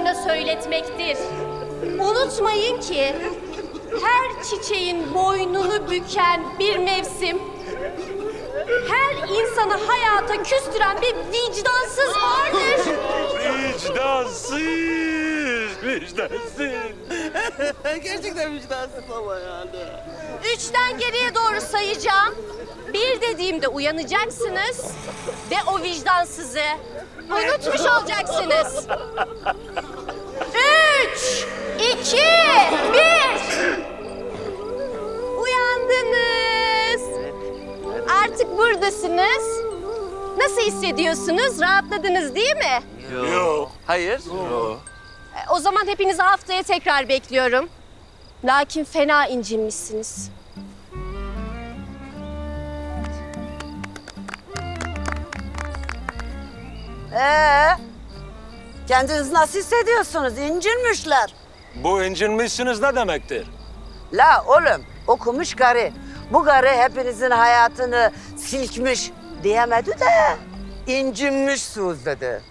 kulaklarına söyletmektir. Unutmayın ki her çiçeğin boynunu büken bir mevsim, her insanı hayata küstüren bir vicdansız vardır. Vicdansız, vicdansız. Gerçekten vicdansız ama yani. Üçten geriye doğru sayacağım. Bir dediğimde uyanacaksınız ve o vicdansızı unutmuş olacaksınız. İki, bir. Uyandınız. Artık buradasınız. Nasıl hissediyorsunuz? Rahatladınız değil mi? Yok. Hayır. E, O zaman hepinizi haftaya tekrar bekliyorum. Lakin fena incinmişsiniz. Ee, kendinizi nasıl hissediyorsunuz? İncinmişler. Bu incinmişsiniz ne demektir? La oğlum, okumuş karı. Bu karı hepinizin hayatını silkmiş diyemedi de incinmişsiniz dedi.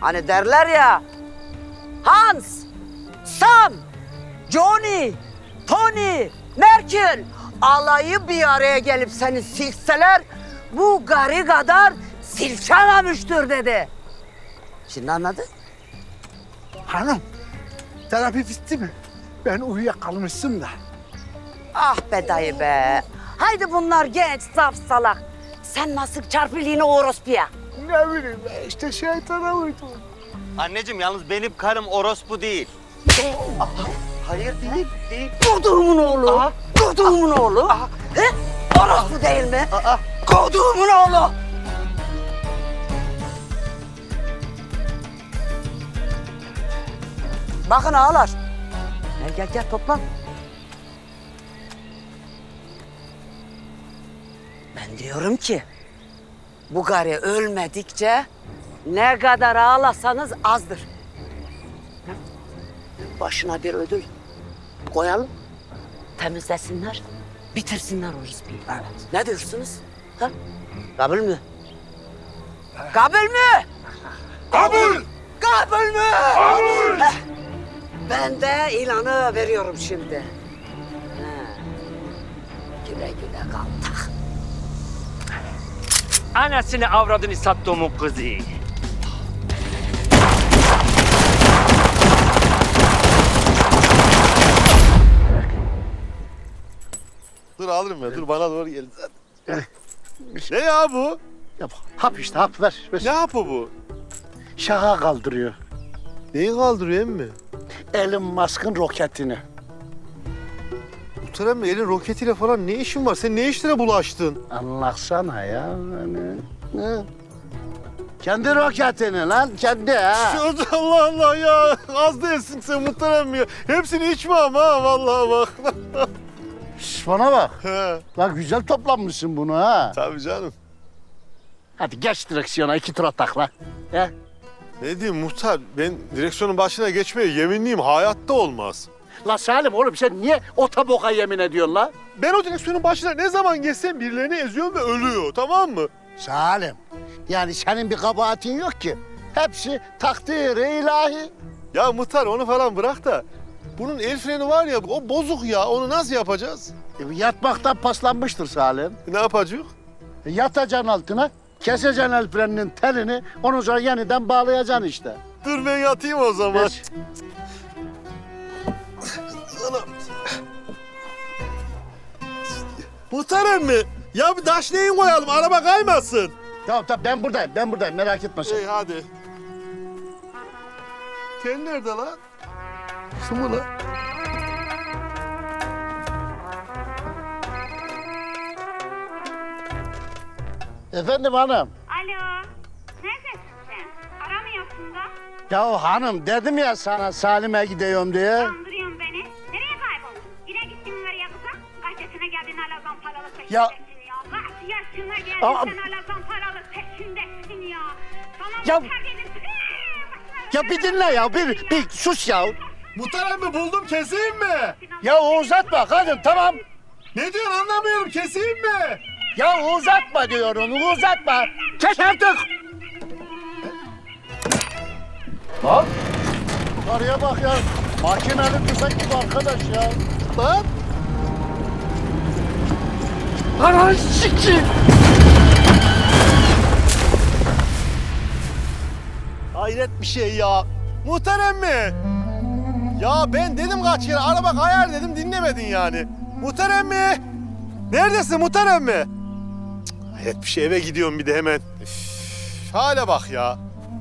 Hani derler ya, Hans, Sam, Johnny, Tony, Merkel alayı bir araya gelip seni silkseler bu garı kadar silkememiştir dedi. Şimdi anladın? Hanım, terapi bitti mi? Ben uyuyakalmışım da. Ah be dayı be. Haydi bunlar genç, saf, salak. Sen nasıl çarpılığını orospuya? Ne bileyim ben işte şeytana uydum. Anneciğim yalnız benim karım orospu değil. Hayır değil, değil. Koduğumun oğlu. Koduğumun oğlu. He? Orospu değil mi? Koduğumun oğlu. Bakın ağlar. Gel gel gel toplan. Ben diyorum ki bu gari ölmedikçe ne kadar ağlasanız azdır. Başına bir ödül koyalım. Temizlesinler, bitirsinler o rızkıyı. Ne diyorsunuz? Ha? Kabul mü? Kabul mü? Kabul! Kabul mü? Kabul! Ben de ilanı veriyorum şimdi. Ha. Güle güle kaltak. Anasını avradını sattığımın kızı. Dur alırım ben. Dur bana doğru gelin zaten. ne ya bu? Ya bu hap işte hap ver. ver. Ne yapı bu? Şaha kaldırıyor. Neyi kaldırıyor emmi? Elon Musk'ın roketini. Muhterem elin roketiyle falan ne işin var? Sen ne işlere bulaştın? Anlatsana ya. Hani, ne? Kendi roketini lan kendi ha. Allah Allah ya. Az değilsin sen muhterem ya. Hepsini içme ama ha vallahi bak. Şş, bana bak. He, Lan güzel toplanmışsın bunu ha. Tabii canım. Hadi geç direksiyona iki tur atak lan. He? Ne diyeyim muhtar? Ben direksiyonun başına geçmeye yeminliyim. Hayatta olmaz. La Salim oğlum sen niye otoboka yemin ediyorsun la? Ben o direksiyonun başına ne zaman geçsem birilerini eziyorum ve ölüyor. Tamam mı? Salim. Yani senin bir kabahatin yok ki. Hepsi takdiri ilahi. Ya muhtar onu falan bırak da. Bunun el freni var ya o bozuk ya. Onu nasıl yapacağız? E, yatmaktan paslanmıştır Salim. Ne yapacağız? E, yatacaksın altına, keseceksin el freninin telini, ondan sonra yeniden bağlayacaksın işte. Dur ben yatayım o zaman. Geç. Muhtar emmi. Ya bir taş neyin koyalım araba kaymasın. Tamam tamam ben buradayım, ben buradayım merak etme sen. Hey hadi. Tel nerede lan? Şu mu lan? Efendim hanım. Alo. Neredesin sen? Aramıyorsun da. Ya hanım dedim ya sana Salim'e gidiyorum diye. Kandırıyorsun beni. Nereye kayboldun? Yine gittin nereye kızım? Kaç yaşına geldin hala zamparalı peşindesin Ya- ya. Kaç yaşına geldin Aa- sen hala zamparalı peşindesin ya. Sana Ya- dedim. Tüh, Ya bir dinle ya, bir, bir sus ya. Muhtar emmi buldum keseyim mi? Ya uzatma kadın tamam. Ne diyorsun anlamıyorum keseyim mi? Ya uzatma diyorum, uzatma. Kes artık. Karıya bak ya. Makineli tüfek gibi arkadaş ya. Lan. Ananı sikeyim. Hayret bir şey ya. Muhterem mi? Ya ben dedim kaç kere araba kayar dedim dinlemedin yani. Muhterem mi? Neredesin muhterem mi? Hayret bir şey eve gidiyorum bir de hemen. Üf, hale bak ya.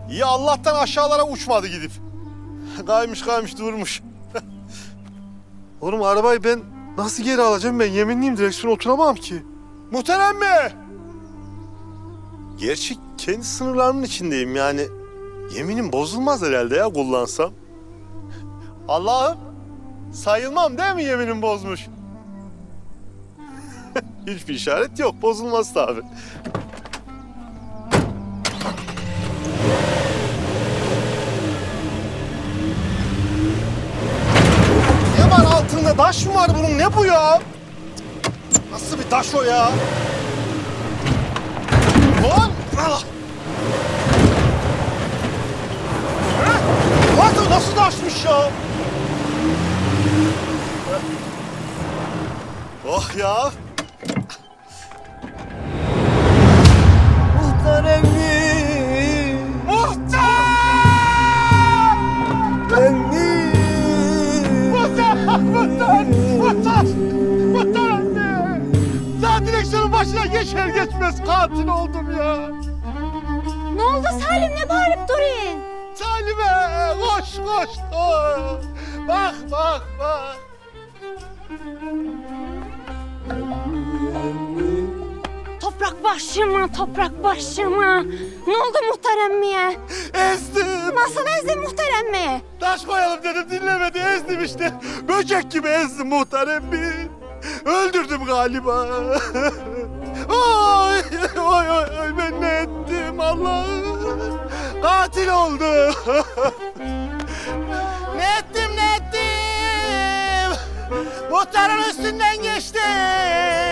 İyi Allah'tan aşağılara uçmadı gidip. kaymış kaymış durmuş. Oğlum arabayı ben nasıl geri alacağım ben yeminliyim direksiyona oturamam ki. Muhterem mi? Gerçi kendi sınırlarımın içindeyim yani. Yeminim bozulmaz herhalde ya kullansam. Allah'ım sayılmam değil mi yeminim bozmuş? Hiçbir işaret yok bozulmaz tabi. Ne var altında taş mı var bunun ne bu ya? Nasıl bir taş o ya? Lan! Ah! Lan nasıl taşmış ya? Oh ya. Geçmez katil oldum ya. Ne oldu Salim ne bağırıp durun? Salime koş koş. Aa, Bak bak bak. Toprak başıma, toprak başıma. Ne oldu muhteremmiye? Ezdim. Nasıl ezdin muhteremmi? Taş koyalım dedim dinlemedi ezdim işte. Böcek gibi ezdim muhteremi. Öldürdüm galiba. Oy, oy, oy, oy, ben ne ettim Allah'ım. Katil oldu. ne ettim ne ettim. Muhtarın üstünden geçtim.